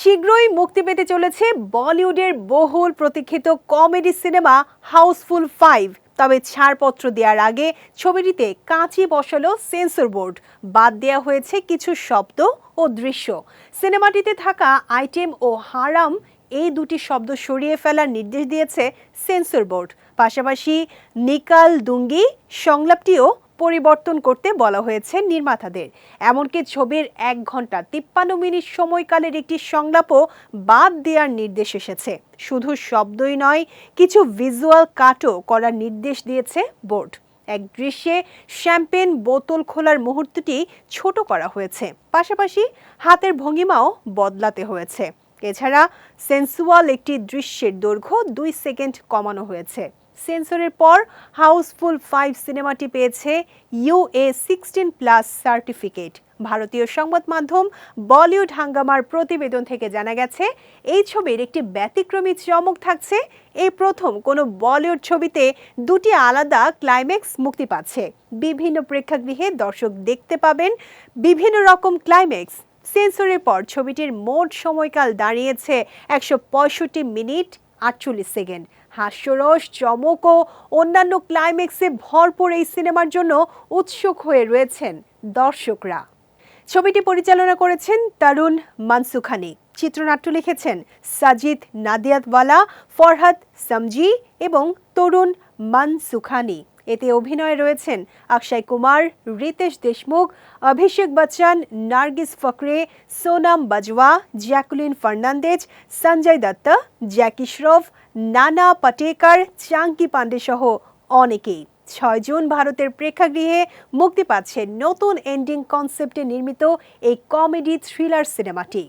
শীঘ্রই মুক্তি পেতে চলেছে বলিউডের বহুল প্রতীক্ষিত কমেডি সিনেমা হাউসফুল ফাইভ। তবে ছাড়পত্র দেওয়ার আগে ছবিটিতে কাঁচি বসালো সেন্সর বোর্ড। বাদ দেওয়া হয়েছে কিছু শব্দ ও দৃশ্য। সিনেমাটিতে থাকা আইটেম ও হারাম এই দুটি শব্দ সরিয়ে ফেলার নির্দেশ দিয়েছে সেন্সর বোর্ড। পাশাপাশি নিকাল দুঙ্গি সংলাপটিও পরিবর্তন করতে বলা হয়েছে নির্মাতাদের। এমনকি ছবির এক ঘণ্টা তিপ্পান্ন মিনিট সময়কালের একটি সংলাপও বাদ দেওয়ার নির্দেশ এসেছে। শুধু শব্দই নয়, কিছু ভিজুয়াল কাটও করার নির্দেশ দিয়েছে বোর্ড। এক দৃশ্যে শ্যাম্পেন বোতল খোলার মুহূর্তটি ছোট করা হয়েছে। পাশাপাশি হাতের ভঙ্গিমাও বদলাতে হয়েছে। এছাড়া সেন্সুয়াল একটি দৃশ্যের দৈর্ঘ্য দুই সেকেন্ড কমানো হয়েছে। সেন্সরের পর হাউসফুল ফাইভ সিনেমাটি পেয়েছে ইউএ সিক্সটিন প্লাস সার্টিফিকেট। ভারতীয় সংবাদ মাধ্যম বলিউড হাঙ্গামার প্রতিবেদন থেকে জানা গেছে, এই ছবির একটি ব্যতিক্রমী চমক থাকছে। এই প্রথম কোনো বলিউড ছবিতে দুটি আলাদা ক্লাইম্যাক্স মুক্তি পাচ্ছে। বিভিন্ন প্রেক্ষাগৃহে দর্শক দেখতে পাবেন বিভিন্ন রকম ক্লাইম্যাক্স। সেন্সরের পর ছবিটির মোট সময়কাল দাঁড়িয়েছে একশো পঁয়ষট্টি মিনিট। আটচল্লিশ সেকেন্ড। হাস্যরস, চমক ও অন্যান্য ক্লাইম্যাক্সে ভরপুর এই সিনেমার জন্য উৎসুক হয়ে রয়েছেন দর্শকরা। ছবিটি পরিচালনা করেছেন তরুণ মানসুখানি। চিত্রনাট্য লিখেছেন সাজিদ নাদিয়াতওয়ালা, ফরহাদ সামজি এবং তরুণ মানসুখানি। এতে অভিনয়ে রয়েছেন অক্ষয় কুমার, রিতেশ দেশমুখ, অভিষেক বচ্চন, নার্গিস ফকরে, সোনাম বাজওয়া, জ্যাকুলিন ফার্নান্দেজ, সঞ্জয় দত্ত, জ্যাকি শ্রফ, নানা পাটেকার, চাঙ্কি পান্ডে সহ অনেকেই। ছয় জুন ভারতের প্রেক্ষাগৃহে মুক্তি পাচ্ছে নতুন এন্ডিং কনসেপ্টে নির্মিত এই কমেডি থ্রিলার সিনেমাটি